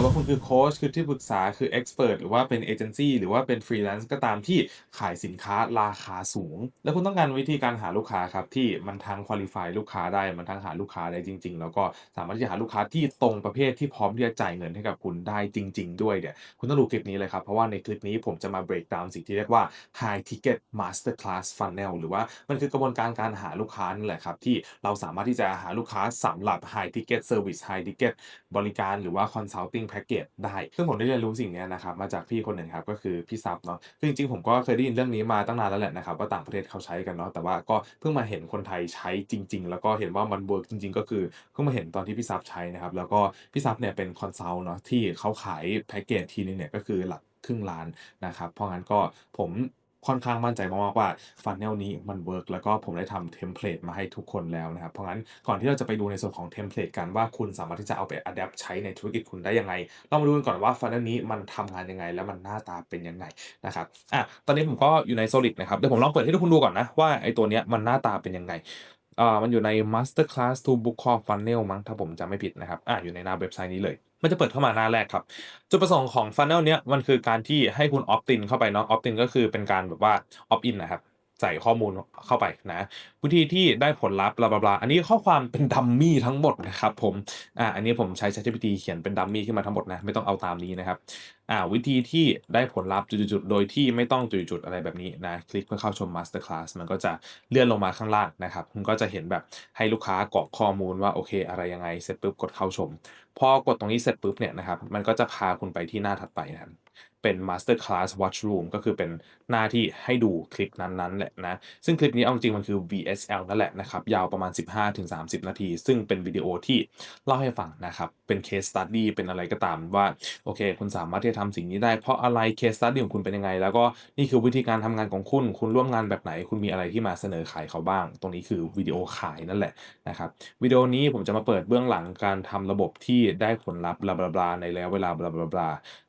ดว่าคุณคือโค้ชคือที่ปรึกษาคือเอ็กซ์เพรสหรือว่าเป็นเอเจนซี่หรือว่าเป็นฟรีแลนซ์ก็ตามที่ขายสินค้าราคาสูง แล้วคุณต้องการวิธีการหาลูกค้าครับที่มันทั้งคุริฟายลูกค้าได้มันทั้งหาลูกค้าได้จริง ๆ แล้วก็สามารถที่จะหาลูกค้าที่ตรงประเภทที่พร้อมที่จะจ่ายเงินให้กับคุณได้จริง ๆ ด้วยเนี่ยคุณต้องดูคลิปนี้เลยครับ เพราะว่าในคลิปนี้ผมจะมา break down สิ่งที่เรียกว่า high ticket master class funnel หรือว่ามันคือกระบวนการการหาลูกค้านั่นแหละครับที่เราสามารถที่จะหาลูกค้าสำหรับ high ticket service high ticket บริการหรือว่า consulting แพ็กเกจได้ ซึ่งผมได้เรียนรู้สิ่งนี้นะครับมาจากพี่คนหนึ่งครับก็คือพี่ซับเนาะคือจริงๆผมก็เคยได้ยินเรื่องนี้มาตั้งนานแล้วแหละนะครับว่าต่างประเทศเขาใช้กันเนาะแต่ว่าก็เพิ่งมาเห็นคนไทยใช้จริง ๆ แล้วก็เห็นว่ามันเวิร์กจริง ๆ ก็คือเพิ่งมาเห็นตอนที่พี่ซับใช้นะครับแล้วก็พี่ซับเนี่ยเป็นคอนซัลท์เนาะที่เขาขายแพ็กเกจทีนึงเนี่ยก็คือหลักครึ่งล้านนะครับเพราะงั้นก็ผม ค่อนข้างมั่นใจมากๆว่าฟันแนลนี้มันเวิร์กแล้วก็ผมได้ทำเทมเพลตมาให้ทุกคนแล้วนะครับ เพราะงั้นก่อนที่เราจะไปดูในส่วนของเทมเพลตกันว่าคุณสามารถที่จะเอาไปอัดแอปใช้ในธุรกิจคุณได้ยังไงเรามาดูกันก่อนว่าฟันแนลนี้มันทำงานยังไง แล้วมันหน้าตาเป็นยังไงนะครับอะตอนนี้ผมก็อยู่ใน Solid นะครับเดี๋ยวผมลองเปิดให้ทุกคนดูก่อนนะว่าไอ้ตัวเนี้ยมันหน้าตาเป็นยังไงอ่ามันอยู่ใน Master Class to Book Call Funnel มั้งถ้าผมจำไม่ผิดนะครับอะอยู่ในหน้าเว็บไซต์นี้เลย มันจะเปิดเข้ามาหน้าแรกครับ จุดประสงค์ของฟันเนลเนี้ยมันคือการที่ให้คุณออฟตินเข้าไปเนาะออฟตินก็คือเป็นการแบบว่าออฟอินนะครับ ใส่ข้อมูลเข้าไปนะวิธีที่ได้ผลลัพธ์บลาบลาอันนี้ข้อความเป็นดัมมี่ทั้งหมดนะครับผมอ่าอันนี้ผมใช้ ChatGPT เขียนเป็นดัมมี่ขึ้นมาทั้งหมดนะไม่ต้องเอาตามนี้นะครับอ่าวิธีที่ได้ผลลัพธ์จุดๆโดยที่ไม่ต้องจุดๆๆอะไรแบบนี้นะคลิกเพื่อเข้าชม Master Class มันก็จะเลื่อนลงมาข้างล่างนะครับคุณก็จะเห็นแบบให้ลูกค้ากรอกข้อมูลว่าโอเค อะไรยังไงเสร็จปุ๊บกดเข้าชม พอกดตรงนี้เสร็จปุ๊บเนี่ยนะครับมันก็จะพาคุณไปที่หน้าถัดไปนะครับ เป็น Master Class Watch Room ก็คือเป็นหน้าที่ให้ดูคลิปนั้นๆแหละนะ ซึ่งคลิปนี้เอาจริงมันคือ VSL นั่นแหละนะครับ ยาวประมาณ 15-30 นาที ซึ่งเป็นวิดีโอที่เล่าให้ฟังนะครับ เป็น case study เป็นอะไรก็ตามว่า โอเค คุณสามารถที่จะทำสิ่งนี้ได้เพราะอะไร case study ของคุณเป็นยังไง แล้วก็นี่คือวิธีการทำงานของคุณ คุณร่วมงานแบบไหน คุณมีอะไรที่มาเสนอขายเขาบ้าง ตรงนี้คือวิดีโอขายนั่นแหละนะครับวิดีโอนี้ผมจะมาเปิดเบื้องหลังการทำระบบที่ได้ผลลัพธ์บลาบลาในระยะเวลาบลาบลาบลา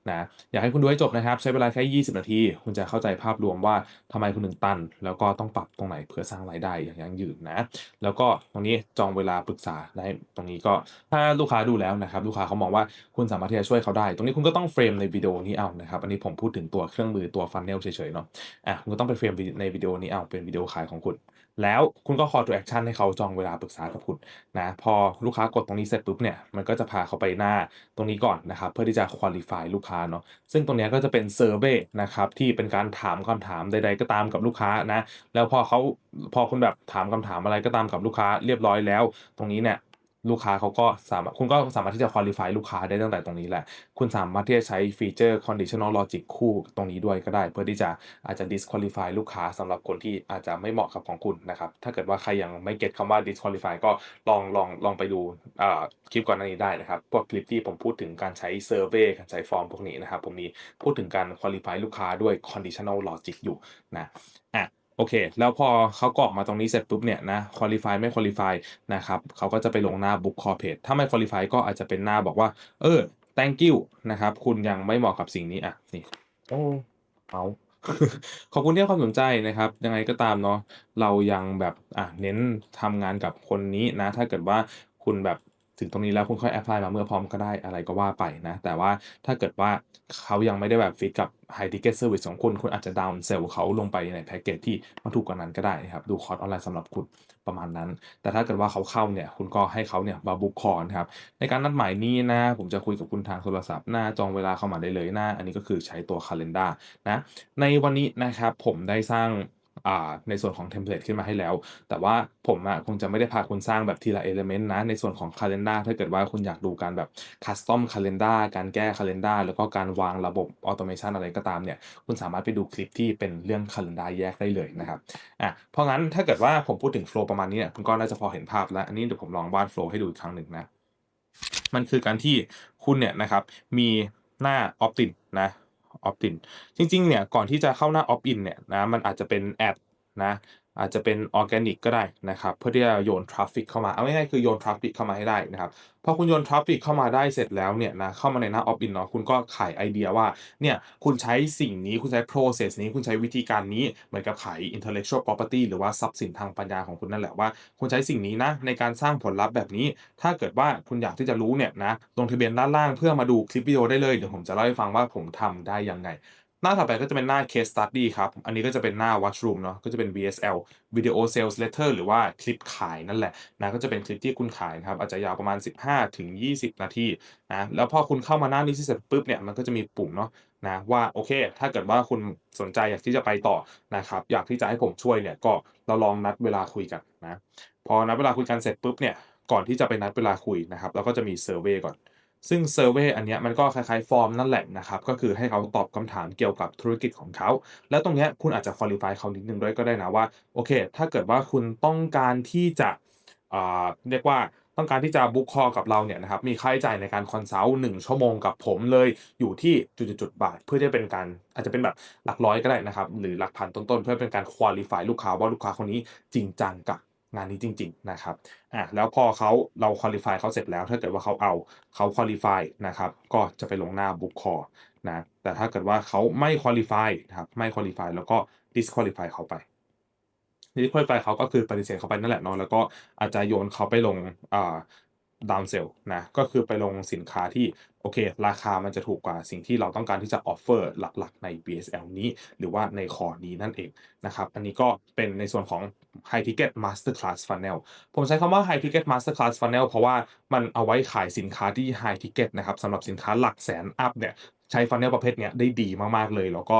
นะอยากให้คุณดูให้จบนะครับ ใช้เวลาแค่ 20 นาที คุณจะเข้าใจภาพรวมว่าทำไมคุณถึงตัน แล้วก็ต้องปรับตรงไหนเพื่อสร้างรายได้อย่างยั่งยืนนะ แล้วก็ตรงนี้จองเวลาปรึกษาได้ตรงนี้ก็ถ้าลูกค้าดูแล้วนะครับลูกค้าเขามองว่าคุณสามารถที่จะช่วยเขาได้ ตรงนี้คุณก็ต้องเฟรมในวิดีโอนี้เอานะครับอันนี้ผมพูดถึงตัวเครื่องมือตัวฟันเนลเฉยๆเนาะอะคุณก็ต้องไปเฟรมในวิดีโอนี้เอาเป็นวิดีโอขายของคุณ แล้วคุณก็ call to action ให้เขาจองเวลาปรึกษากับคุณนะพอลูกค้ากดตรงนี้เสร็จปุ๊บเนี่ยมันก็จะพาเขาไปหน้าตรงนี้ก่อนนะครับเพื่อที่จะ qualify ลูกค้าเนาะซึ่งตรงนี้ก็จะเป็นเซอร์เบนะครับที่เป็นการถามคำถามใด ๆ ก็ตามกับลูกค้านะแล้วพอเขาพอคุณแบบถามคำถามอะไรก็ตามกับลูกค้าเรียบร้อยแล้ว ตรงนี้เนี่ย ลูกค้าเขาก็สามารถคุณก็สามารถที่จะ qualify ลูกค้าได้ตั้งแต่ตรงนี้แหละ คุณสามารถที่จะใช้ฟีเจอร์ conditional logic คู่ตรงนี้ด้วยก็ได้ เพื่อที่จะอาจจะ disqualify ลูกค้าสำหรับคนที่อาจจะไม่เหมาะกับของคุณนะครับ ถ้าเกิดว่าใครยังไม่เก็ตคำว่า disqualify ก็ลองลองลองไปดูคลิปก่อนหน้านี้ได้นะครับ พวกคลิปที่ผมพูดถึงการใช้ survey การใช้ฟอร์มพวกนี้นะครับ ผมมีพูดถึงการ qualify ลูกค้าด้วย conditional logic อยู่นะอะ โอเค แล้วพอเขากรอกมาตรงนี้เสร็จปุ๊บเนี่ยนะ qualify ไม่ qualify นะครับเขาก็จะไปลงหน้า book call page ถ้าไม่ qualify ก็อาจจะเป็นหน้าบอกว่า เออ thank you นะครับ คุณยังไม่เหมาะกับสิ่งนี้อะนี่โอ้เมาส์ขอบคุณที่ให้ความสนใจนะครับ ยังไงก็ตามเนาะเรายังแบบอ่าเน้นทำงานกับคนนี้นะ ถ้าเกิดว่าคุณแบบ ถึงตรงนี้แล้วคุณค่อยแอพพลายมาเมื่อพร้อมก็ได้อะไรก็ว่าไปนะ แต่ว่าถ้าเกิดว่าเขายังไม่ได้แบบฟิตกับ High Ticket Service ของคุณ คุณอาจจะดาวน์เซลเขาลงไปในแพ็กเกจที่มันถูกกว่านั้นก็ได้นะครับ ดูคอร์สออนไลน์สำหรับคุณประมาณนั้น แต่ถ้าเกิดว่าเขาเข้าเนี่ย คุณก็ให้เขาเนี่ยมาบุกคอร์นะครับ ในการนัดหมายนี้นะ ผมจะคุยกับคุณทางโทรศัพท์หน้าจองเวลาเข้ามาได้เลยหน้า อันนี้ก็คือใช้ตัว Calendar นะ ในวันนี้นะครับผมได้สร้าง ในส่วนของเทมเพลตขึ้นมาให้แล้ว แต่ว่าผมอะคงจะไม่ได้พาคุณสร้างแบบทีละ element นะ ในส่วนของ Calendar ถ้าเกิดว่าคุณอยากดูการแบบ custom Calendar การแก้ Calendar แล้วก็การวางระบบ automation อะไรก็ตามเนี่ย คุณสามารถไปดูคลิปที่เป็นเรื่อง Calendar แยกได้เลยนะครับอะเพราะงั้นถ้าเกิดว่าผมพูดถึง flow ประมาณนี้เนี่ยคุณก็น่าจะพอเห็นภาพแล้ว อันนี้เดี๋ยวผมลองวาด flow ให้ดูอีกครั้งหนึ่งนะมันคือการที่คุณเนี่ยนะครับมีหน้า opt in นะ ออฟตินจริงๆเนี่ยก่อนที่จะเข้าหน้าออฟอินเนี่ยนะมันอาจจะเป็นแอด นะอาจจะเป็นออร์แกนิกก็ได้นะครับเพื่อที่จะโยนทราฟฟิกเข้ามาเอาง่ายๆคือโยนทราฟฟิกเข้ามาให้ได้นะครับพอคุณโยนทราฟฟิกเข้ามาได้เสร็จแล้วเนี่ยนะเข้ามาในหน้าออฟอินเนาะคุณก็ขายไอเดียว่าเนี่ยคุณใช้สิ่งนี้คุณใช้ process นี้คุณใช้วิธีการนี้เหมือนกับขาย intellectual property หรือว่าทรัพย์สินทางปัญญาของคุณนั่นแหละว่า คุณใช้สิ่งนี้นะในการสร้างผลลัพธ์แบบนี้ ถ้าเกิดว่าคุณอยากที่จะรู้เนี่ยนะลงทะเบียนด้านล่างเพื่อมาดูคลิปวิดีโอได้เลยเดี๋ยวผมจะเล่าให้ฟังว่าผมทำได้ยังไง หน้าถัดไปก็จะเป็นหน้า case study ครับ อันนี้ก็จะเป็นหน้า watchroom เนาะ ก็จะเป็น VSL video sales letter หรือว่าคลิปขายนั่นแหละนะ ก็จะเป็นคลิปที่คุณขายนะครับ อาจจะยาวประมาณ 15ถึง20 นาทีนะ แล้วพอคุณเข้ามาหน้านี้เสร็จปุ๊บเนี่ย มันก็จะมีปุ่มเนาะนะว่าโอเค ถ้าเกิดว่าคุณสนใจอยากที่จะไปต่อนะครับ อยากที่จะให้ผมช่วยเนี่ย ก็เราลองนัดเวลาคุยกันนะ พอนัดเวลาคุยกันเสร็จปุ๊บเนี่ย ก่อนที่จะไปนัดเวลาคุยนะครับ เราก็จะมีเซอร์เวยก่อน ซึ่งเซอร์เวยอันนี้มันก็คล้ายๆฟอร์มนั่นแหละนะครับ ก็คือให้เขาตอบคำถามเกี่ยวกับธุรกิจของเขา แล้วตรงนี้คุณอาจจะคุริฟายเขานิดนึงด้วยก็ได้นะว่า โอเค ถ้าเกิดว่าคุณต้องการที่จะเรียกว่าต้องการที่จะบุ๊กคอกับเราเนี่ยนะครับ มีค่าใช้จ่ายในการคอนซัลท์หนึ่งชั่วโมงกับผมเลยอยู่ที่จุดๆบาท เพื่อที่จะเป็นการอาจจะเป็นแบบหลักร้อยก็ได้นะครับ หรือหลักพันต้นๆ เพื่อเป็นการคุริฟายลูกค้าว่าลูกค้าคนนี้จริงจังกับ งานนี้จริง ๆ นะครับอะแล้วพอเขาเราคุริฟายเขาเสร็จแล้ว ถ้าเกิดว่าเขาเอาเขาคุริฟายนะครับ ก็จะไปลงหน้าบุ๊กคอนะ แต่ถ้าเกิดว่าเขาไม่คุริฟายนะครับ ไม่คุริฟายแล้วก็ดิสคุริฟายเขาไปดิสคุริฟายเขาก็คือปฏิเสธเขาไปนั่นแหละเนาะ แล้วก็อาจจะโยนเขาไปลงอ่า down sell นะก็คือไปลงสินค้าที่โอเค ราคามันจะถูกกว่าสิ่งที่เราต้องการที่จะ offer หลักๆ ใน BSL นี้ หรือว่าในคอร์นี้นั่นเองนะครับ อันนี้ก็เป็นในส่วนของ High Ticket Master Class Funnel ผมใช้คำว่า High Ticket Master Class Funnel เพราะว่ามันเอาไว้ขายสินค้าที่ High Ticket นะครับสำหรับสินค้าหลักแสนอัพเนี่ยใช้ funnel ประเภทเนี้ยได้ดีมาก ๆ เลย แล้วก็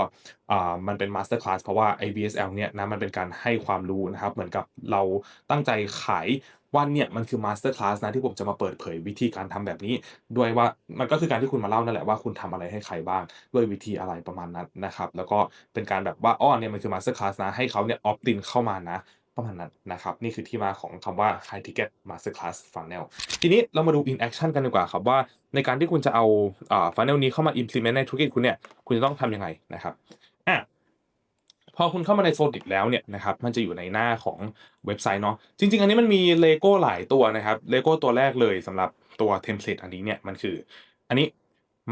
อ่ามันเป็น Master Class เพราะว่าไอ้ BSL เนี่ยนะมันเป็นการให้ความรู้นะครับ เหมือนกับเราตั้งใจขาย ว่าเนี่ยมันคือ Master Class นะที่ผมจะมาเปิดเผยวิธีการทำแบบนี้ ด้วยว่ามันก็คือการที่คุณมาเล่านั่นแหละว่าคุณทำอะไรให้ใครบ้าง ด้วยวิธีอะไรประมาณนั้นนะครับ แล้วก็เป็นการแบบว่าอ้อเนี่ยมันคือ Master Class นะให้เขาเนี่ย opt in เข้ามานะประมาณนั้นนะครับ นี่คือที่มาของคำว่า High Ticket Master Class Funnel ทีนี้เรามาดู in action กันดีกว่าครับว่า ในการที่คุณจะเอาอา funnel นี้เข้ามา implement ในธุรกิจคุณเนี่ย คุณจะต้องทำยังไงนะครับอะ อคุณเข้ามาในโซดิกแล้วเนี่ยนะครับมันจะอยู่ในหน้าของเว็บไซต์เนาะจริง ๆ อันนี้มันมีเลโก้หลายตัวนะครับเลโก้ตัวแรกเลยสำหรับตัวเทมเพลตอันนี้เนี่ยมันคือ อันนี้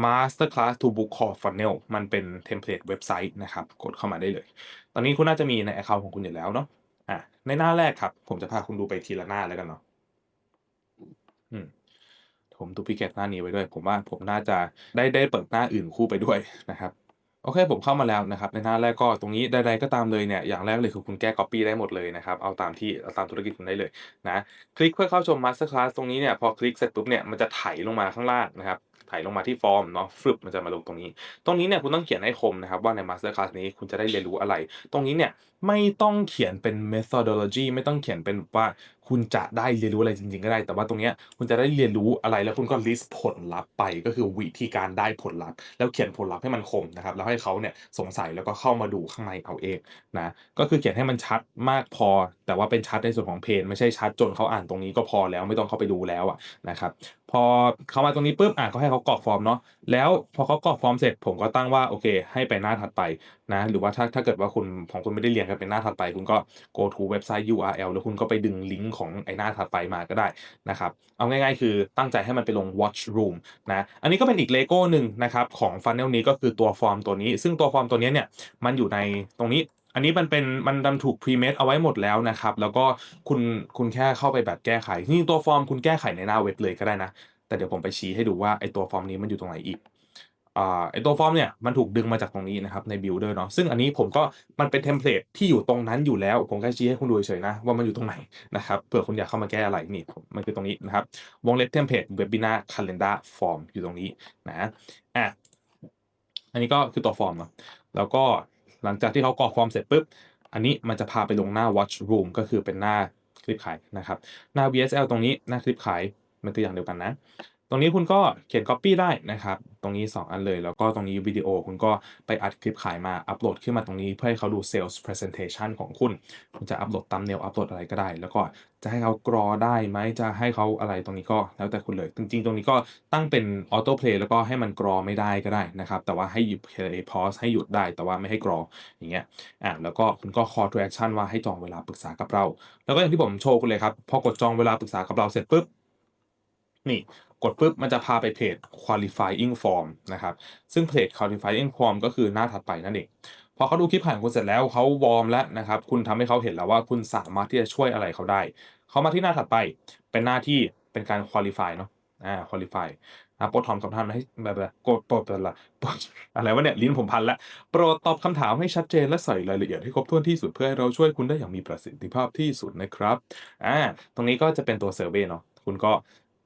Masterclass to Book Call Funnel มันเป็นเทมเพลตเว็บไซต์นะครับกดเข้ามาได้เลย ตอนนี้คุณน่าจะมีใน account ของคุณอยู่แล้วเนาะอะในหน้าแรกครับ ผมจะพาคุณดูไปทีละหน้าแล้วกันเนาะอืมผมดูพิเกตหน้านี้ไว้ด้วย ผมว่าผมน่าจะได้ได้เปิดหน้าอื่นคู่ไปด้วยนะครับ โอเคผมเข้ามาแล้วนะครับในหน้าแรกก็ตรงนี้ใดๆก็ตามเลยเนี่ยอย่างแรกเลยคือคุณแก้ copy ได้หมดเลยนะครับเอาตามที่เอาตามธุรกิจคุณได้เลยนะคลิกเพื่อเข้าชม Master Class ตรงนี้เนี่ยพอคลิกเสร็จปุ๊บเนี่ยมันจะไถลงมาข้างล่างนะครับไถลงมาที่ฟอร์มเนาะฟึบมันจะมาลงตรงนี้ ตรงนี้เนี่ยคุณต้องเขียนให้คมนะครับว่าใน Master Class นี้คุณจะได้เรียนรู้อะไร ตรงนี้เนี่ยไม่ต้องเขียนเป็น methodology ไม่ต้องเขียนเป็นว่า คุณจะได้เรียนรู้อะไรจริงๆ ก็ได้ แต่ว่าตรงเนี้ยคุณจะได้เรียนรู้อะไรแล้วคุณก็ list ผลลัพธ์ไปก็คือวิธีการได้ผลลัพธ์ แล้วเขียนผลลัพธ์ให้มันคมนะครับแล้วให้เขาเนี่ยสงสัยแล้วก็เข้ามาดูข้างในเอาเองนะก็คือเขียนให้มันชัดมากพอ แต่ว่าเป็นชัดในส่วนของเพจไม่ใช่ชัดจนเขาอ่านตรงนี้ก็พอแล้วไม่ต้องเข้าไปดูแล้วอะนะครับพอเข้ามาตรงนี้ปุ๊บอะก็ให้เขากรอกฟอร์มเนาะแล้วพอเขากรอกฟอร์มเสร็จผมก็ตั้งว่าโอเค ให้ไปหน้าถัดไปนะหรือว่าถ้าถ้าเกิดว่าคุณของคุณไม่ได้เรียนกันเป็นหน้าถัดไป คุณก็ go to เว็บไซต์ URL แล้วคุณก็ไปดึงลิงก์ของไอ้หน้าถัดไปมาก็ได้นะครับเอาง่ายๆ คือตั้งใจให้มันไปลง watch room นะอันนี้ก็เป็นอีกเลโก้หนึ่งนะครับของ funnel นี้ก็คือตัวฟอร์มตัวนี้ ซึ่งตัวฟอร์มตัวนี้เนี่ยมันอยู่ในตรงนี้อันนี้มันเป็นมันดันถูก pre m a d เอาไว้หมดแล้วนะครับ แล้วก็คุณคุณแค่เข้าไปแบบแก้ไขจริงๆตัวฟอร์มคุณแก้ไขในหน้าเว็บเลยก็ได้นะ แต่เดี๋ยวผมไปชี้ให้ดูว่าไอตัวฟอร์มนี้มันอยู่ตรงไหนอีก ไอตัวฟอร์มเนี่ยมันถูกดึงมาจากตรงนี้นะครับใน builder เนาะซึ่งอันนี้ผมก็มันเป็นเทมเพลตที่อยู่ตรงนั้นอยู่แล้ว ผมแค่ชี้ให้คุณดูเฉยๆนะว่ามันอยู่ตรงไหนนะครับเผื่อคุณอยากเข้ามาแก้อะไรนี่มันคือตรงนี้นะครับวงเล็บเทมเพลต webinar calendar form อยู่ตรงนี้นะอะอันนี้ก็คือตัวฟอร์มเนาะแล้วก็หลังจากที่เขากรอกฟอร์มเสร็จปุ๊บอันนี้มันจะพาไปลงหน้า watch room ก็คือเป็นหน้าคลิปขายนะครับหน้า VSL ตรงนี้หน้าคลิปขายมันคืออย่างเดียวกันนะ ตรงนี้คุณก็เขียน Copy ได้นะครับ ตรงนี้ 2 อันเลย แล้วก็ตรงนี้วิดีโอคุณก็ไปอัดคลิปขายมาอัปโหลดขึ้นมาตรงนี้เพื่อให้เขาดู Sales Presentation ของคุณ คุณจะอัปโหลด Thumbnail อัปโหลดอะไรก็ได้ แล้วก็จะให้เขากรอได้ไหมจะให้เขาอะไรตรงนี้ก็แล้วแต่คุณเลย จริงๆ ตรงนี้ก็ตั้งเป็น Auto Play แล้วก็ให้มันกรอไม่ได้ก็ได้นะครับ แต่ว่าให้หยุด Play Pause ให้หยุดได้ แต่ว่าไม่ให้กรออย่างเงี้ยอ่าแล้วก็คุณก็ Call to Action ว่าให้จองเวลาปรึกษากับเรา แล้วก็อย่างที่ผมโชว์คุณเลยครับพอกดจองเวลาปรึกษากับเราเสร็จปุ๊บนี่ กดปุ๊บมันจะพาไปเพจ qualifying form นะครับ ซึ่งเพจ qualifying form ก็คือหน้าถัดไปนั่นเองพอเขาดูคลิปผ่านคุณเสร็จแล้วเขาวอร์มแล้วนะครับ คุณทำให้เขาเห็นแล้วว่าคุณสามารถที่จะช่วยอะไรเขาได้ เขามาที่หน้าถัดไปเป็นหน้าที่เป็นการ qualify เนาะอ่า qualify นะโปรดตอบคำถามให้แบบแบบกดโปรดอะไรอะไรวะเนี่ยลิ้นผมพันละโปรดตอบคำถามให้ชัดเจนและใส่รายละเอียดให้ครบถ้วนที่สุดเพื่อให้เราช่วยคุณได้อย่างมีประสิทธิภาพที่สุดนะครับอ่าตรงนี้ก็จะเป็นตัว survey เนาะคุณก็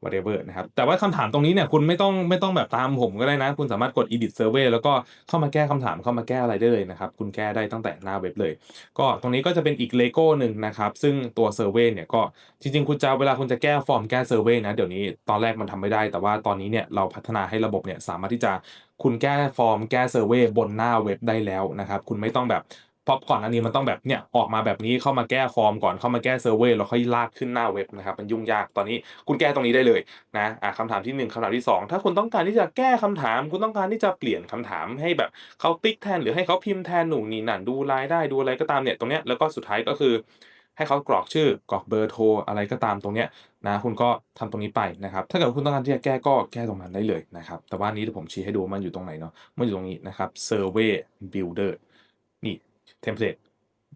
whatever นะครับแต่ว่าคำถามตรงนี้เนี่ยคุณไม่ต้องไม่ต้องแบบตามผมก็ได้นะ คุณสามารถกด edit survey แล้วก็เข้ามาแก้คำถามเข้ามาแก้อะไรได้เลยนะครับ คุณแก้ได้ตั้งแต่หน้าเว็บเลย ก็ตรงนี้ก็จะเป็นอีกเลโก้หนึ่งนะครับ ซึ่งตัว survey เนี่ยก็จริงๆ คุณจะเวลาคุณจะแก้ฟอร์มแก้ survey นะเดี๋ยวนี้ตอนแรกมันทำไม่ได้ แต่ว่าตอนนี้เนี่ยเราพัฒนาให้ระบบเนี่ยสามารถที่จะคุณแก้ฟอร์มแก้ survey บนหน้าเว็บได้แล้วนะครับ คุณไม่ต้องแบบ เพราะก่อนอันนี้มันต้องแบบเนี่ยออกมาแบบนี้เข้ามาแก้ฟอร์มก่อนเข้ามาแก้เซอร์เวย์แล้วค่อยลากขึ้นหน้าเว็บนะครับมันยุ่งยากตอนนี้คุณแก้ตรงนี้ได้เลยนะอะคำถามที่หนึ่งคำถามที่สองถ้าคุณต้องการที่จะแก้คำถาม คุณต้องการที่จะเปลี่ยนคำถามให้แบบเขาติ๊กแทน หรือให้เขาพิมพ์แทนหนูนี่นั่นดูรายได้ดูอะไรก็ตามเนี่ยตรงเนี้ยแล้วก็สุดท้ายก็คือ ให้เขากรอกชื่อกรอกเบอร์โทรอะไรก็ตามตรงเนี้ยนะคุณก็ทำตรงนี้ไปนะครับถ้าเกิดคุณต้องการที่จะแก้ก็แก้ตรงนั้นได้เลยนะครับแต่ว่านี้เดี๋ยวผมชี้ให้ดูมันอยู่ตรงไหนเนาะมันอยู่ตรงนี้นะครับ Survey Builder เทมเพลต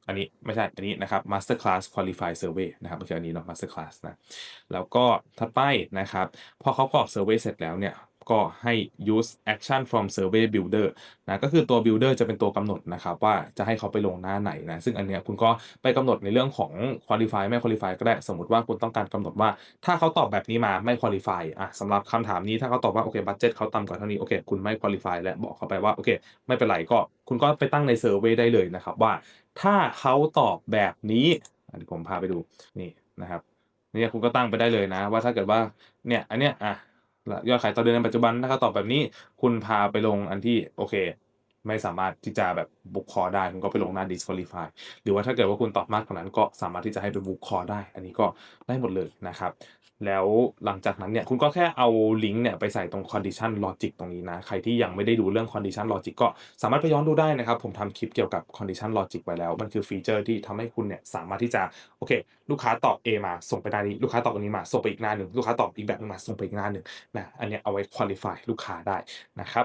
อันนี้ไม่ใช่ อันนี้นะครับ Master Class Qualify Survey นะครับเม่อกี้อันนี้เนาะ Master Class นะ แล้วก็ถัดไปนะครับ พอเขากรอก Survey เสร็จแล้วเนี่ย ก็ให้ use action from survey builder นะก็คือตัว builder จะเป็นตัวกำหนดนะครับว่าจะให้เขาไปลงหน้าไหนนะซึ่งอันเนี้ยคุณก็ไปกำหนดในเรื่องของ qualify ไม่ qualify ก็ได้สมมติว่าคุณต้องการกำหนดว่า ถ้าเขาตอบแบบนี้มาไม่ qualify อะสำหรับคำถามนี้ถ้าเขาตอบว่าโอเค budget เขาต่ำกว่าเท่านี้โอเคคุณไม่ qualify และบอกเขาไปว่าโอเค ไม่เป็นไรก็คุณก็ไปตั้งใน survey ได้เลยนะครับว่า ถ้าเขาตอบแบบนี้อันนี้ผมพาไปดูนี่นะครับเนี่ยคุณก็ตั้งไปได้เลยนะ ว่าถ้าเกิดว่าเนี่ยอันเนี้ยอะ ยอดขายต่อเดือนในปัจจุบันถ้าเขาตอบแบบนี้ คุณพาไปลงอันที่โอเค ไม่สามารถที่จะแบบบุกคอได้คุณก็ไปลงหน้า disqualify หรือว่าถ้าเกิดว่าคุณตอบมากกว่านั้นก็สามารถที่จะให้ไปบุกคอได้ อันนี้ก็ได้หมดเลยนะครับ แล้วหลังจากนั้นเนี่ยคุณก็แค่เอาลิงก์เนี่ยไปใส่ตรง condition logic ตรงนี้นะ ใครที่ยังไม่ได้ดูเรื่อง condition logic ก็สามารถไปย้อนดูได้นะครับ ผมทำคลิปเกี่ยวกับ condition logic ไว้แล้ว มันคือฟีเจอร์ที่ทำให้คุณเนี่ยสามารถที่จะโอเค ลูกค้าตอบ A มาส่งไปหน้านี้ลูกค้าตอบอันนี้มาส่งไปอีกหน้าหนึ่งลูกค้าตอบอีกแบบนึงมาส่งไปอีกหน้าหนึ่งนะอันนี้เอาไว้ qualify ลูกค้าได้นะครับ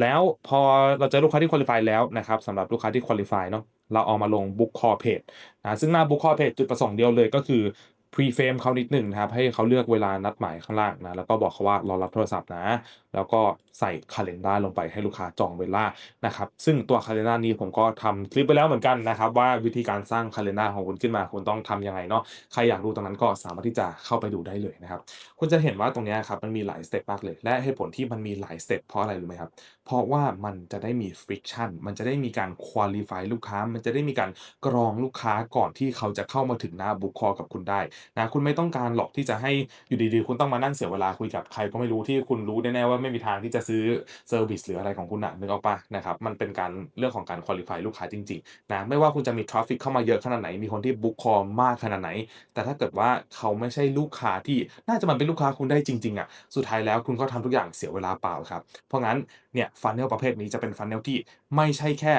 แล้วพอเราจอลูกค้าที่ qualify แล้วนะครับสำหรับลูกค้าที่ qualify เนาะเราเอามาลง book call page นะซึ่งหน้า book call page จุดประสงค์เดียวเลยก็คือ pre-frame เขานิดหนึ่งนะครับให้เขาเลือกเวลานัดหมายข้างล่างนะแล้วก็บอกเขาว่ารอรับโทรศัพท์นะ แล้วก็ใส่ calendar ลงไปให้ลูกค้าจองเวลานะครับซึ่งตัว calendar นี้ผมก็ทำคลิปไปแล้วเหมือนกันนะครับว่าวิธีการสร้าง calendar ของคุณขึ้นมาคุณต้องทำยังไงเนาะใครอยากดูตรงนั้นก็สามารถที่จะเข้าไปดูได้เลยนะครับคุณจะเห็นว่าตรงเนี้ยครับมันมีหลายสเต็ปมากเลย และเหตุผลที่มันมีหลายสเต็ปเพราะอะไรรู้ไหมครับ เพราะว่ามันจะได้มี friction มันจะได้มีการ qualify ลูกค้า มันจะได้มีการกรองลูกค้าก่อนที่เขาจะเข้ามาถึงหน้า book call กับคุณได้นะคุณไม่ต้องการหรอกที่จะให้อยู่ดีๆ คุณต้องมานั่งเสียเวลาคุยกับใครก็ไม่รู้ที่คุณรู้แน่ๆว่าไม่มีทางที่จะซื้อเซอร์วิสหรืออะไรของคุณอะนึกออกปะนะครับมันเป็นการเรื่องของการ qualify ลูกค้าจริงๆนะไม่ว่าคุณจะมี traffic เข้ามาเยอะขนาดไหน มีคนที่ book call มากขนาดไหน แต่ถ้าเกิดว่าเขาไม่ใช่ลูกค้าที่น่าจะมันเป็นลูกค้าคุณได้จริงๆอะสุดท้ายแล้วคุณก็ทำทุกอย่างเสียเวลาเปล่าครับเพราะงั้นเนี่ยฟันเนลประเภทนี้จะเป็นฟันเนลที่ไม่ใช่แค่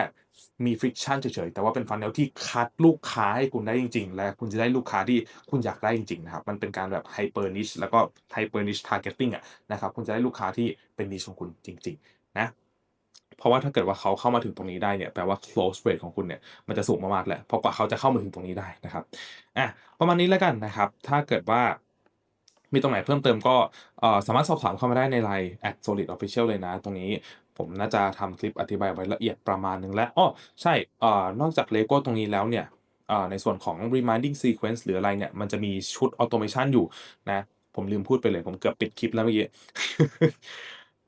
มี friction เฉยๆ แต่ว่าเป็นฟันเนลที่คัดลูกค้าให้คุณได้จริง ๆ และคุณจะได้ลูกค้าที่คุณอยากได้จริงๆนะครับมันเป็นการแบบ hyper niche แล้วก็ hyper niche targeting อะนะครับคุณจะได้ลูกค้าที่เป็น niche ของคุณจริง ๆ นะเพราะว่าถ้าเกิดว่าเขาเข้ามาถึงตรงนี้ได้เนี่ยแปลว่า close rate ของคุณเนี่ยมันจะสูงมากๆแหละเพราะกว่าเขาจะเข้ามาถึงตรงนี้ได้นะครับอะประมาณนี้แล้วกันนะครับ ถ้าเกิดว่ามีตรงไหนเพิ่มเติมก็เออสามารถสอบถามเข้ามาได้ในไลน์ @solid official เลยนะ ตรงนี้ ผมน่าจะทำคลิปอธิบายไว้ละเอียดประมาณหนึ่งแล้วอ้อใช่อนอกจาก Lego ตรงนี้แล้วเนี่ยในส่วนของ reminding sequence หรืออะไรเนี่ย มันจะมีชุด automation อยู่นะ ผมลืมพูดไปเลย ผมเกือบปิดคลิปแล้วเมื่อกี้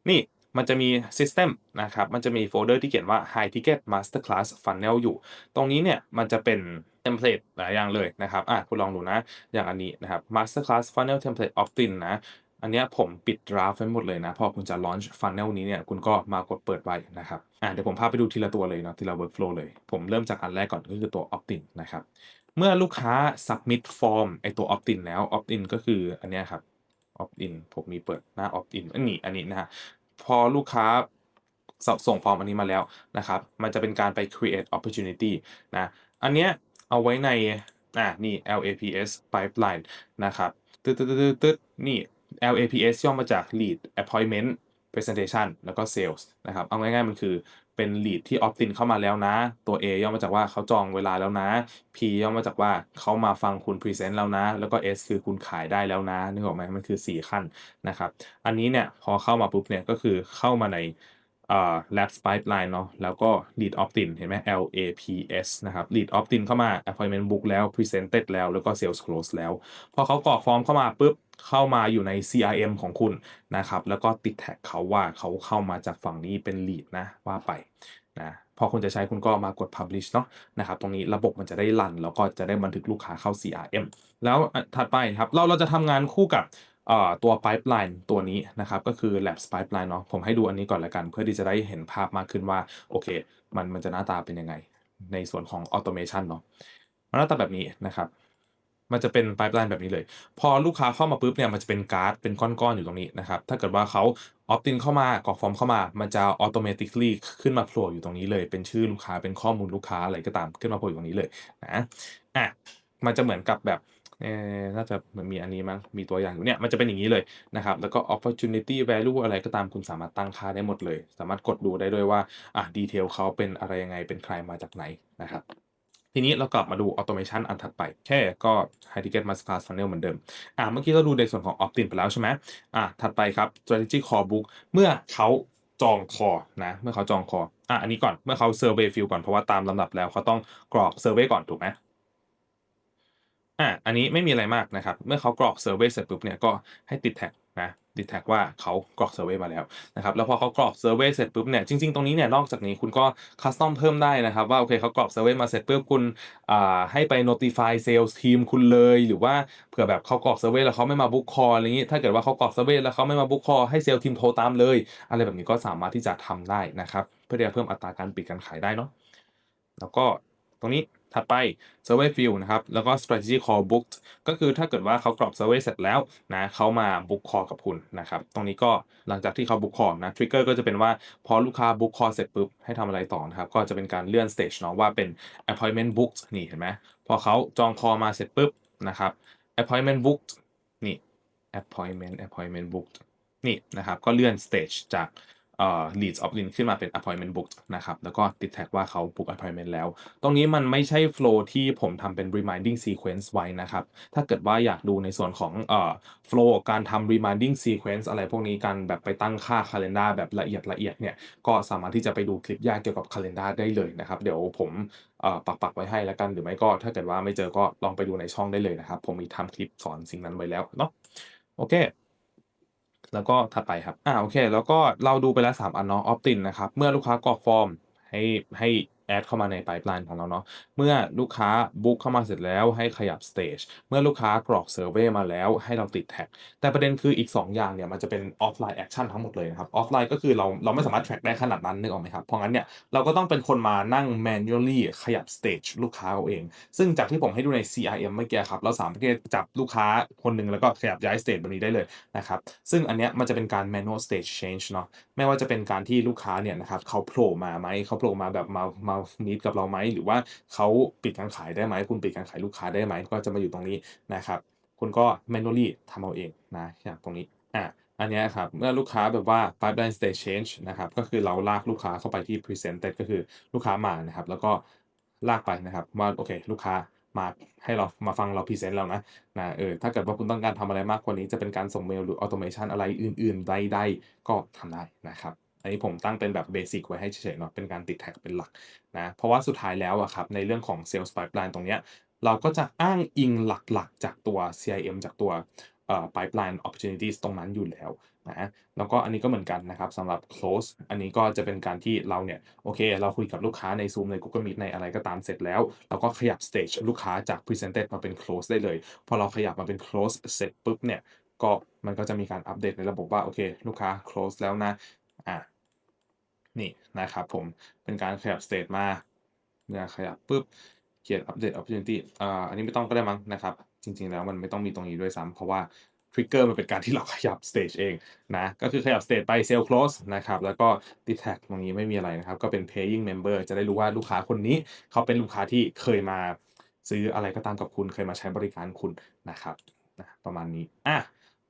นี่มันจะมี system นะครับ มันจะมีโฟลเดอร์ที่เขียนว่า high ticket master class funnel อยู่ ตรงนี้เนี่ย มันจะเป็นเทมเพลตหลายอย่างเลยนะครับ อะ คุณลองดูนะ อย่างอันนี้นะครับ master class funnel template opt in นะ อันเนี้ยผมปิด draft ไว้หมดเลยนะ พอคุณจะ launch funnel นี้เนี่ยคุณก็มากดเปิดไว้นะครับอ่าเดี๋ยวผมพาไปดูทีละตัวเลยเนาะทีละ workflow เลย ผมเริ่มจากอันแรกก่อนก็คือตัว opt-in นะครับเมื่อลูกค้า submit form ไอตัว opt-in แล้ว opt-in ก็คืออันเนี้ยครับ opt-in ผมมีเปิดหน้า opt-in อันนี้อันนี้นะฮะพอลูกค้าสส่งฟอร์มอันนี้มาแล้วนะครับ มันจะเป็นการไป create opportunity นะ อันเนี้ยเอาไว้ใน อ่า นี่ LAPS pipeline นะครับ ตึ๊ดตึ๊ดตึ๊ดตึ๊ดนี่ LAPS ย่อมาจาก lead appointment presentation แล้วก็ sales นะครับ เอาง่ายๆ มันคือเป็น lead ที่ opt in เข้ามาแล้วนะ ตัว A ย่อมาจากว่าเขาจองเวลาแล้วนะ P ย่อมาจากว่าเขามาฟังคุณ present แล้วนะ แล้วก็ S คือคุณขายได้แล้วนะนึกออกไหมมันคือ 4 ขั้นนะครับ อันนี้เนี่ยพอเข้ามาปุ๊บเนี่ยก็คือเข้ามาใน อ่อ labs pipeline เนาะแล้วก็ lead opt in เห็นไหม LAPS นะครับ lead opt in เข้ามา appointment book แล้ว presented แล้ว แล้วก็ sales close แล้ว พอเขากรอกฟอร์มเข้ามาปุ๊บเข้ามาอยู่ใน CRM ของคุณนะครับ แล้วก็ติดแท็กเขาว่าเขาเข้ามาจากฝั่งนี้เป็น lead นะว่าไปนะพอคุณจะใช้คุณก็มากด publish เนาะนะครับตรงนี้ระบบมันจะได้รัน แล้วก็จะได้บันทึกลูกค้าเข้า CRM แล้วถัดไปครับเราเราจะทำงานคู่กับ เอ่อตัว pipeline ตัวนี้นะครับ ก็คือ labs pipeline เนาะผมให้ดูอันนี้ก่อนละกัน เพื่อที่จะได้เห็นภาพมากขึ้นว่า โอเค มันมันจะหน้าตาเป็นยังไง ในส่วนของ automation เนาะมันหน้าตาแบบนี้นะครับ มันจะเป็น pipeline แบบนี้เลย พอลูกค้าเข้ามาปุ๊บเนี่ยมันจะเป็นการ์ดเป็นก้อนๆอยู่ตรงนี้นะครับ ถ้าเกิดว่าเขา opt in เข้ามากรอกฟอร์มเข้ามา มันจะ automatically ขึ้นมาโผล่อยู่ตรงนี้เลย เป็นชื่อลูกค้าเป็นข้อมูลลูกค้าอะไรก็ตามขึ้นมาโผล่อยู่ตรงนี้เลยนะอะมันจะเหมือนกับแบบ เอ่อน่าจะมือนมีอันนี้มั้ง มีตัวอย่างอยู่เนี่ย มันจะเป็นอย่างนี้เลยนะครับ แล้วก็ opportunity value อะไรก็ตามคุณสามารถตั้งค่าได้หมดเลย สามารถกดดูได้ด้วยว่า อะ ดีเทลเขาเป็นอะไรยังไง เป็นใครมาจากไหนนะครับทีนี้เรากลับมาดู automation อันถัดไป แค่ก็ high ticket master class funnel เหมือนเดิม อ่าเมื่อกี้เราดูในส่วนของ opt in ไปแล้วใช่ไหมอ่าถัดไปครับ strategy core book เมื่อเขาจองคอนะ เมื่อเขาจองคอ อะอันนี้ก่อน เมื่อเขา survey field ก่อน เพราะว่าตามลำดับแล้วเขาต้องกรอก survey ก่อนถูกไหม อะอันนี้ไม่มีอะไรมากนะครับ เมื่อเขากรอก survey เสร็จปุ๊บเนี่ยก็ให้ติดแท็กนะติดแท็กว่าเขากรอก survey มาแล้วนะครับแล้วพอเขากรอก survey เสร็จปุ๊บเนี่ยจริงๆตรงนี้เนี่ยนอกจากนี้คุณก็ custom เพิ่มได้นะครับ ว่าโอเคเขากรอก survey มาเสร็จปุ๊บคุณอ่าให้ไป notify sales team คุณเลย หรือว่าเผื่อแบบเขากรอก survey แล้วเขาไม่มา book call อะไรอย่างงี้ ถ้าเกิดว่าเขากรอก survey แล้วเขาไม่มา book call ให้ sales team โทรตามเลย อะไรแบบนี้ก็สามารถที่จะทำได้นะครับ เพื่อที่จะเพิ่มอัตราการปิดการขายได้เนาะแล้วก็ตรงนี้ ถัดไป survey field นะครับแล้วก็ strategy call booked ก็คือถ้าเกิดว่าเขากรอก survey เสร็จแล้วนะเขามา book call กับคุณนะครับตรงนี้ก็หลังจากที่เขา book call นะ trigger ก็จะเป็นว่าพอลูกค้า book call เสร็จปุ๊บให้ทำอะไรต่อนะครับก็จะเป็นการเลื่อน stage เนาะว่าเป็น appointment booked นี่เห็นไหมพอเขาจอง call มาเสร็จปุ๊บนะครับ appointment booked นี่ appointment appointment booked นี่นะครับก็เลื่อน stage จาก เอ่อ leads opt in ขึ้นมาเป็น appointment booked นะครับ แล้วก็ติดแท็กว่าเขา book appointment แล้ว ตรงนี้มันไม่ใช่ flow ที่ผมทำเป็น reminding sequence ไว้นะครับ ถ้าเกิดว่าอยากดูในส่วนของเอ่อ flow การทำ reminding sequence อะไรพวกนี้การแบบไปตั้งค่า calendar แบบละเอียดละเอียดเนี่ย ก็สามารถที่จะไปดูคลิปแยกเกี่ยวกับ calendar ได้เลยนะครับ เดี๋ยวผมเอ่อปักปักไว้ให้แล้วกันหรือไม่ก็ ถ้าเกิดว่าไม่เจอก็ลองไปดูในช่องได้เลยนะครับ ผมมีทำคลิปสอนสิ่งนั้นไว้แล้วเนาะโอเค แล้วก็ถัดไปครับอ่าโอเค แล้วก็เราดูไปแล้ว3อันเนาะออปตินนะครับ เมื่อลูกค้ากรอกฟอร์มให้ให้ ดเข้ามาใน pipeline ของเราเนาะเมื่อลูกค้าบุ๊กเข้ามาเสร็จแล้วให้ขยับ stage เมื่อลูกค้ากรอก survey มาแล้วให้เราติดแท็กแต่ประเด็นคืออีก 2 อย่างเนี่ยมันจะเป็น offline action ทั้งหมดเลยนะครับ offline ก็คือเราเราไม่สามารถ track ได้ขนาดนั้นนึกออกไหมครับเพราะงั้นเนี่ยเราก็ต้องเป็นคนมานั่ง manually ขยับ stage ลูกค้าเอาเอง ซึ่งจากที่ผมให้ดูใน CRM เมื่อกี้ครับเราสามารถจะจับลูกค้าคนหนึ่งแล้วก็ขยับย้าย stage แบบนี้ได้เลยนะครับซึ่งอันเนี้ยมันจะเป็นการ manual stage change เนาะไม่ว่าจะเป็นการที่ลูกค้าเนี่ยนะครับเขาโผล่มาไหมเขาโผล่มาแบบมามา meet กับเราไหมหรือว่าเขาปิดการขายได้ไหมคุณปิดการขายลูกค้าได้ไหมก็จะมาอยู่ตรงนี้นะครับคุณก็ manually ทำเอาเองนะอย่างตรงนี้อะอันนี้ครับเมื่อลูกค้าแบบว่า pipeline stage change นะครับก็คือเราลากลูกค้าเข้าไปที่ presented ก็คือลูกค้ามานะครับ แล้วก็ลากไปนะครับว่าโอเคลูกค้ามาให้เรามาฟังเราพรีเซนต์แล้วนะนะเออถ้าเกิดว่าคุณต้องการทำอะไรมากกว่านี้จะเป็นการส่งเมลหรือ automation อะไรอื่นๆใดๆก็ทำได้นะครับ อันนี้ผมตั้งเป็นแบบเบสิกไว้ให้เฉยๆเนาะเป็นการติดแท็กเป็นหลักนะเพราะว่าสุดท้ายแล้วอะครับในเรื่องของ sales pipeline ตรงเนี้ยเราก็จะอ้างอิงหลักๆ จากตัว CIM จากตัวเอ่อ pipeline opportunities ตรงนั้นอยู่แล้วนะแล้วก็อันนี้ก็เหมือนกันนะครับสำหรับ close อันนี้ก็จะเป็นการที่เราเนี่ยโอเค เราคุยกับลูกค้าใน Zoom ใน Google Meet ในอะไรก็ตามเสร็จแล้ว เราก็ขยับ stage ลูกค้าจาก presented มาเป็น close ได้เลย พอเราขยับมาเป็น close เสร็จปุ๊บเนี่ยก็มันก็จะมีการอัปเดตในระบบว่าโอเค ลูกค้า close แล้วนะ นี่นะครับผมเป็นการขยับ state มาเนี่ยขยับปุ๊บเขียน update opportunity อ่าอันนี้ไม่ต้องก็ได้มั้งนะครับ จริงๆแล้วมันไม่ต้องมีตรงนี้ด้วยซ้ำเพราะว่า trigger มันเป็นการที่เราขยับ stage เองนะก็คือขยับ state ไป sale close นะครับแล้วก็ detach ตรงนี้ไม่มีอะไรนะครับ ก็เป็น paying member จะได้รู้ว่าลูกค้าคนนี้ เขาเป็นลูกค้าที่เคยมาซื้ออะไรก็ตามกับคุณเคยมาใช้บริการคุณนะครับนะประมาณนี้อ่า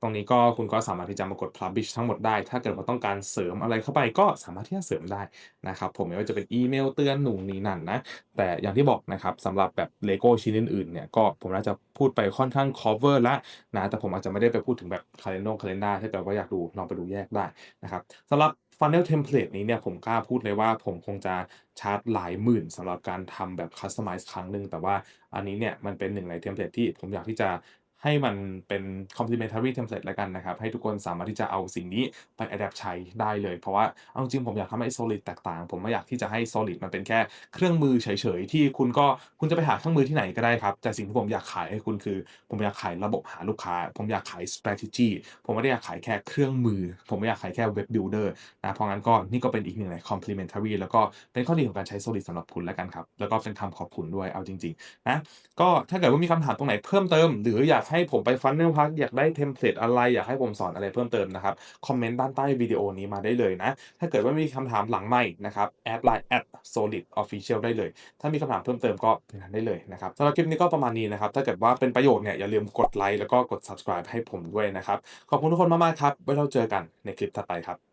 ตรงนี้ก็คุณก็สามารถที่จะมากด publish ทั้งหมดได้ ถ้าเกิดว่าต้องการเสริมอะไรเข้าไปก็สามารถที่จะเสริมได้นะครับ ผมไม่ว่าจะเป็นอีเมลเตือนหนูนนี่นั่นนะ แต่อย่างที่บอกนะครับสำหรับแบบ LEGO ชิ้นอื่นๆเนี่ยก็ผมน่าจะพูดไปค่อนข้างคัฟเวอร์ล้วนะ แต่ผมอาจจะไม่ได้ไปพูดถึงแบบ Calendar Calendar ถ้าเกิดว่าอยากดูลองไปดูแยกได้นะครับสำหรับ Funnel Template นี้เนี่ยผมกล้าพูดเลยว่าผมคงจะชาร์จหลายหมื่นสำหรับการทำแบบ Customize ครั้งหนึ่งแต่ว่าอันนี้เนี่ยมันเป็นหนึ่งในเทมเพลตที่ผมอยากที่จะ ให้มันเป็น Complementary Template แล้วกันนะครับ ให้ทุกคนสามารถที่จะเอาสิ่งนี้ไป Adapt ใช้ได้เลย เพราะว่าเอาจริงผมอยากทำให้ Solid แตกต่าง ผมไม่อยากที่จะให้ Solid มันเป็นแค่เครื่องมือเฉยๆ ที่คุณก็คุณจะไปหาเครื่องมือที่ไหนก็ได้ครับ แต่สิ่งที่ผมอยากขายให้คุณคือ ผมอยากขายระบบหาลูกค้า ผมอยากขาย strategy ผมไม่ได้อยากขายแค่เครื่องมือ ผมไม่อยากขายแค่ Web Builder นะเพราะงั้นก็นี่ก็เป็นอีกหนึ่งใน Complementary แล้วก็เป็นข้อดีของการใช้ Solid สำหรับคุณแล้วกันครับแล้วก็เป็นคำขอบคุณด้วยเอาจริงๆนะก็ถ้าเกิดว่ามีคำถามตรงไหนเพิ่มเติมหรืออยากให้ผมไป Funnel Park อยากได้เทมเพลตอะไร อยากให้ผมสอนอะไรเพิ่มเติมนะครับ คอมเมนต์ด้านใต้วิดีโอนี้มาได้เลยนะ ถ้าเกิดว่ามีคำถามหลังไมค์นะครับแอดไลน์แอด @solidofficial ได้เลย ถ้ามีคำถามเพิ่มเติมก็เป็นนั้นได้เลยนะครับสำหรับคลิปนี้ก็ประมาณนี้นะครับ ถ้าเกิดว่าเป็นประโยชน์เนี่ยอย่าลืมกดไลค์แล้วก็กด subscribe ให้ผมด้วยนะครับ ขอบคุณทุกคนมากๆครับ ไว้เราเจอกันในคลิปถัดไปครับ